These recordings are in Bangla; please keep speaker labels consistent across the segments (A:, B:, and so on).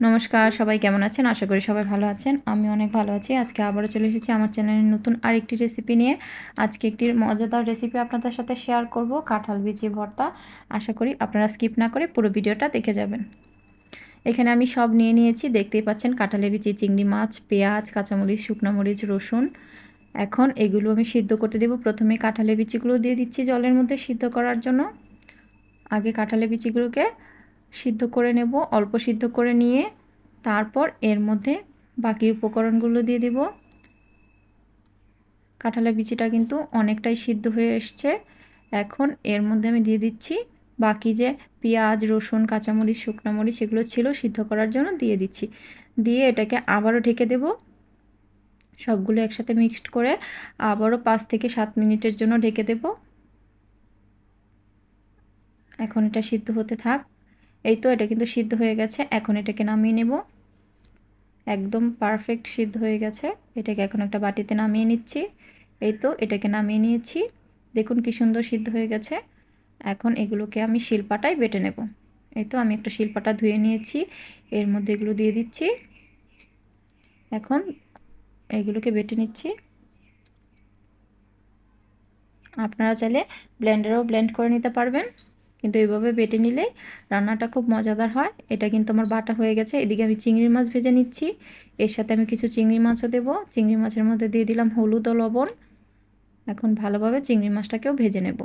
A: নমস্কার, সবাই কেমন আছেন? আশা করি সবাই ভালো আছেন। আমি অনেক ভালো আছি। আজকে আবারও চলে এসেছি আমার চ্যানেলের নতুন আরেকটি রেসিপি নিয়ে। আজকে একটি মজাদার রেসিপি আপনাদের সাথে শেয়ার করব, কাঁঠাল বিচি ভর্তা। আশা করি আপনারা স্কিপ না করে পুরো ভিডিওটা দেখে যাবেন। এখানে আমি সব নিয়ে নিয়েছি। দেখতেই পাচ্ছেন কাঁঠালের বিচি, চিংড়ি মাছ, পেঁয়াজ, কাঁচামরিচ, শুকনো মরিচ, রসুন। এখন এগুলো আমি সিদ্ধ করতে দেব। প্রথমে কাঁঠালের বিচিগুলো দিয়ে দিচ্ছি জলের মধ্যে সিদ্ধ করার জন্য। আগে কাঁঠালের বিচিগুলোকে সিদ্ধ করে নেব, অল্প সিদ্ধ করে নিয়ে তারপর এর মধ্যে বাকি উপকরণগুলো দিয়ে দিব। কাঁঠালের বিচিটা কিন্তু অনেকটাই সিদ্ধ হয়ে এসছে। এখন এর মধ্যে আমি দিয়ে দিচ্ছি বাকি যে পেঁয়াজ, রসুন, কাঁচামরিচ, শুকনো মরিচ, এগুলো ছিল সিদ্ধ করার জন্য দিয়ে দিচ্ছি। দিয়ে এটাকে আবারও ঢেকে দেব। সবগুলো একসাথে মিক্সড করে আবারও পাঁচ থেকে সাত মিনিটের জন্য ঢেকে দেব। এখন এটা সিদ্ধ হতে থাক। এই তো এটা কিন্তু সিদ্ধ হয়ে গেছে, এখন এটাকে নামিয়ে নেব। একদম পারফেক্ট সিদ্ধ হয়ে গেছে, এটাকে এখন একটা বাটিতে নামিয়ে নিচ্ছি। এই তো এটাকে নামিয়ে নিয়েছি, দেখুন কি সুন্দর সিদ্ধ হয়ে গেছে। এখন এগুলোকে আমি শিলপাটায় বেটে নেব। এই তো আমি একটা শিলপাটা ধুয়ে নিয়েছি, এর মধ্যে এগুলো দিয়ে দিচ্ছি। এখন এগুলোকে বেটে নিচ্ছি। আপনারা চাইলে ব্লেন্ডারেও ব্লেন্ড করে নিতে পারবেন। কিন্তু এইভাবে বেটে নিলে রান্নাটা খুব মজাদার হয়। এটা কিন্তু আমার বাটা হয়ে গেছে। এদিকে আমি চিংড়ি মাছ ভেজে নিচ্ছি। এর সাথে আমি কিছু চিংড়ি মাছও দেবো। চিংড়ি মাছের মধ্যে দিয়ে দিলাম হলুদ ও লবণ। এখন ভালোভাবে চিংড়ি মাছটাকেও ভেজে নেব।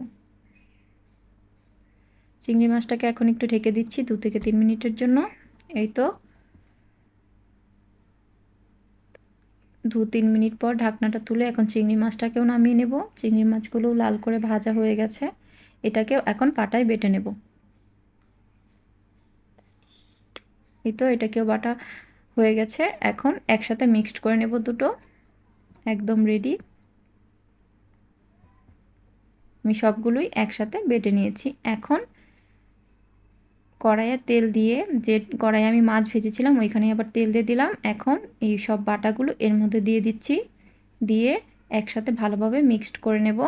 A: চিংড়ি মাছটাকে এখন একটু ঢেকে দিচ্ছি দু থেকে তিন মিনিটের জন্য। এই তো। দু তিন মিনিট পর ঢাকনাটা তুলে এখন চিংড়ি মাছটাকেও নামিয়ে নেব। চিংড়ি মাছগুলোও লাল করে ভাজা হয়ে গেছে। এটাকেও এখন পাটায় বেটে নেব। এই তো এটাকেও বাটা হয়ে গেছে। এখন একসাথে মিক্সড করে নেব দুটো। একদম রেডি আমি সবগুলোই একসাথে বেটে নিয়েছি। এখন কড়াইয়ে তেল দিয়ে যে কড়াইয়ে আমি মাছ ভেজেছিলাম, ওইখানে আবার তেল দিয়ে দিলাম। এখন এই সব বাটাগুলো এর মধ্যে দিয়ে দিচ্ছি। দিয়ে একসাথে ভালোভাবে মিক্সড করে নেব।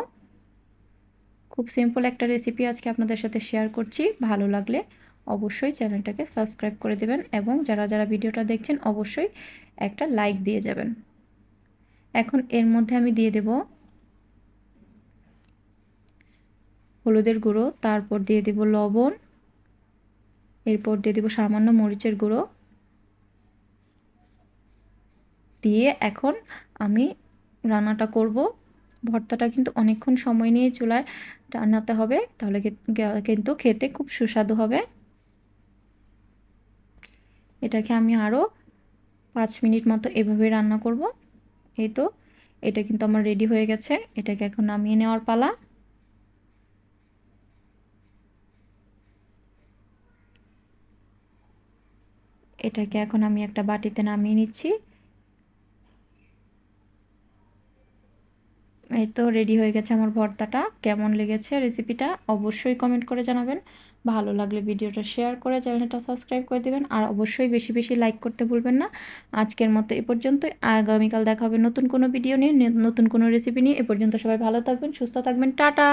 A: খুব সিম্পল একটা রেসিপি আজকে আপনাদের সাথে শেয়ার করছি, ভালো লাগলে অবশ্যই চ্যানেলটাকে সাবস্ক্রাইব করে দেবেন এবং যারা যারা ভিডিওটা দেখছেন অবশ্যই একটা লাইক দিয়ে যাবেন। এখন এর মধ্যে আমি দিয়ে দেব হলুদের গুঁড়ো, তারপর দিয়ে দেব লবণ, এরপর দিয়ে দেব সামান্য মরিচের গুঁড়ো। দিয়ে এখন আমি রান্নাটা করব। ভর্তাটা কিন্তু অনেকক্ষণ সময় নিয়ে চুলায় রান্নাতে হবে, তাহলে কিন্তু খেতে খুব সুস্বাদু হবে। এটাকে আমি আরও পাঁচ মিনিট মতো এভাবে রান্না করব। এই তো, এটা কিন্তু আমার রেডি হয়ে গেছে, এটাকে এখন নামিয়ে নেওয়ার পালা। এটাকে এখন আমি একটা বাটিতে নামিয়ে নিচ্ছি। এই তো রেডি হয়ে গেছে আমার ভর্তাটা। কেমন লেগেছে রেসিপিটা অবশ্যই কমেন্ট করে জানাবেন। ভালো লাগলে ভিডিওটা শেয়ার করে চ্যানেলটা সাবস্ক্রাইব করে দেবেন। আর অবশ্যই বেশি বেশি লাইক করতে ভুলবেন না। আজকের মতো এ পর্যন্তই। আগামীকাল দেখা হবে নতুন কোনো ভিডিও নিয়ে, নতুন কোনো রেসিপি নিয়ে। এ পর্যন্ত সবাই ভালো থাকবেন, সুস্থ থাকবেন। টাটা!